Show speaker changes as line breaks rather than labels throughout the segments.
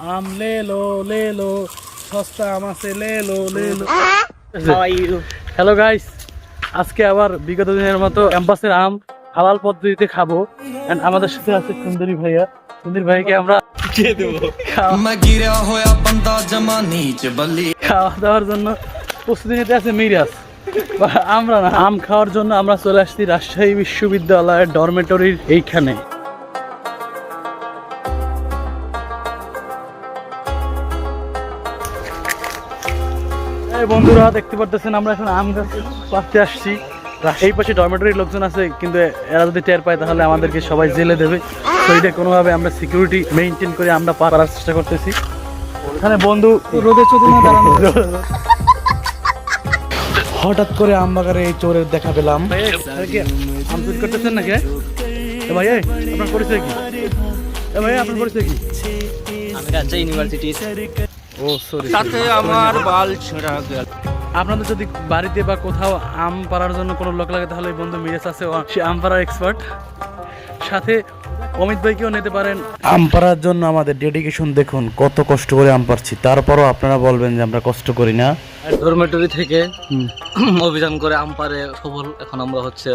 আম লেলো লেলো সস্তা আম আছে লেলো। Hello guys আজকে আবার বিগত দিনের মতো ক্যাম্পাসের আম হালাল পদ্ধতিতে খাব। আমাদের সাথে আছে সুন্দরী ভাইয়া। সুন্দরী ভাইকে আমরা খাওয়া দাওয়ার জন্য প্রস্তুতি নিতে আছে মিরাজ। আমরা না আম খাওয়ার জন্য আমরা চলে আসছি রাজশাহী বিশ্ববিদ্যালয়ের ডরমেটরির এইখানে। বন্ধুরা দেখতে পারতেছেন আমরা এখন আম গাছ পাড়তে আসছি। রা- এই পাশে ডরমেটরির লোকজন আছে কিন্তু এরা যদি টের পায় তাহলে আমাদেরকে সবাই জেলে দেবে। তো এটা কোনোভাবে আমরা সিকিউরিটি মেনটেন করে আমরা পারার চেষ্টা করতেছি। এখানে বন্ধু রোদে চোদে না দাঁড়ানো হঠাৎ করে আম বাগানে এই চোরের দেখা পেলাম। আম চুরি করতেছেন নাকি? এ ভাই এই, আপনার পরিচয় কি? এ ভাই আপনার পরিচয় কি?
আমি রাজশাহী ইউনিভার্সিটি
ও
সাথে আমার বাল ছেঁড়া গেল।
আপনাদের যদি বাড়িতে বা কোথাও আম পাড়ার জন্য কোনো লোক লাগে তাহলে এই বন্ধু মিরাজ আছে সে আম পাড়ার এক্সপার্ট সাথে অমিত ভাইকেও নিতে পারেন। আম পাড়ার জন্য আমাদের ডেডিকেশন দেখুন কত কষ্ট করে আম পারছি তারপরও আপনারা বলবেন যে আমরা কষ্ট করি না।
ডরমেটরি থেকে অভিযান করে আমপারে সফল এখন আমরা হচ্ছে।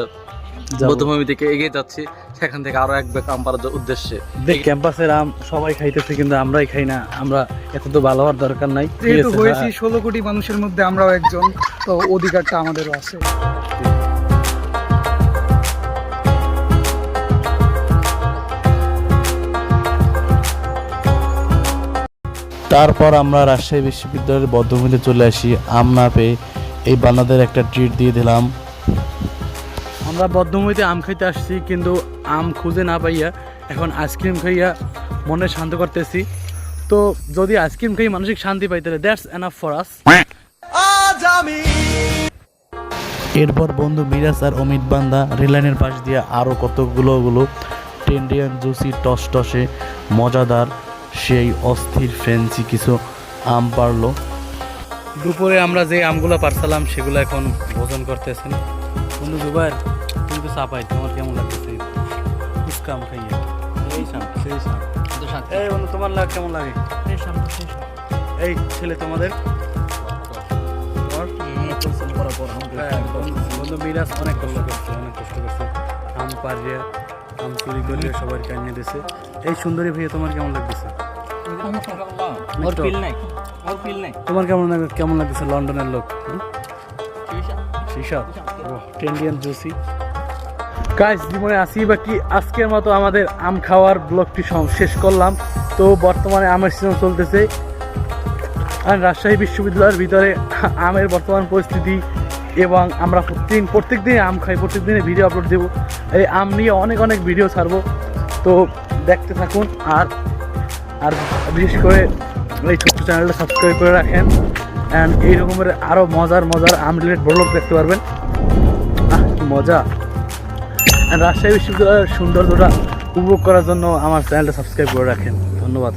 বৌদ্ধভূমি থেকে এগিয়ে যাচ্ছি সেখান থেকে আরও এক ব্যাগ আম পাড়ার উদ্দেশ্যে।
দেখ ক্যাম্পাসের আম সবাই খাইতেছে কিন্তু আমরাই খাই না। আমরা এত তো ভালো হওয়ার দরকার নাই।
যেহেতু হয়েছি
হ্যাঁ।
ষোলো কোটি মানুষের মধ্যে আমরাও একজন তো অধিকারটা আমাদেরও আছে।
তারপর আমরা রাজশাহী বিশ্ববিদ্যালয়ের বদ্ধভূমিতে চলে আসি। আম না পেয়ে এই বান্নাদের একটা ট্রিট দিয়ে দিলাম।
আমরা বদ্ধমইতে আম খাইতে আসছি কিন্তু আম খুঁজে না পাইয়া এখন আইসক্রিম খাইয়া মনে শান্ত করতেছি। তো যদি আইসক্রিম খাই মানসিক শান্তি পাই তাহলে দ্যাটস এনাফ ফর আস
এরপর বন্ধু মিরাজ আর অমিত বান্দা রেলাইনের পাশ দিয়ে আরও কতগুলো গুলো টেন্ডিয়ান জুসি টস টসে মজাদার সেই অস্থির ফ্যান্সি কিছু আম পারল।
দুপুরে আমরা যে আমগুলো পারছিলাম সেগুলো এখন ভোজন করতেছেন। বন্ধু জুবাইর তো চাপাই তোমার কেমন লাগতেছে? ফুচকা আম খাইয়া এই শাম সেই শাম এই বন্ধু তোমার লাগ কেমন লাগে? এই ছেলে তোমাদের? হ্যাঁ, বন্ধু- মিরাজ অনেক কষ্ট করছে অনেক কষ্ট করছে। আম পারিয়ে আম চুরি করিয়ে সবার কানিয়ে দিছে। এই সুন্দরী ভাইয়া তোমার কেমন লাগতেছে? তোমার কেমন লাগে কেমন লাগতেছে লন্ডনের লোক? শিশা টেন্ডিয়ান জুসি গাইস জীবনে আসি বা কি, আজকের মতো আমাদের আম খাওয়ার ব্লগটি শেষ করলাম। তো বর্তমানে আমের সিজন চলতেছে। আর রাজশাহী বিশ্ববিদ্যালয়ের ভিতরে আমের বর্তমান পরিস্থিতি এবং আমরা প্রতিদিন প্রত্যেক দিনে আম খাই, প্রত্যেক দিনে ভিডিও আপলোড দেবো। এই আম নিয়ে অনেক অনেক ভিডিও ছাড়বো। তো দেখতে থাকুন আর আর বিশেষ করে এই ছোট্ট চ্যানেলটা সাবস্ক্রাইব করে রাখেন। অ্যান্ড এই রকমের আরও মজার মজার আম রিলেটেড ব্লগ দেখতে পারবেন। আহ মজা। রাজশাহী বিশ্ববিদ্যালয়ের সৌন্দর্যটা উপভোগ করার জন্য আমার চ্যানেলটা সাবস্ক্রাইব করে রাখেন। ধন্যবাদ।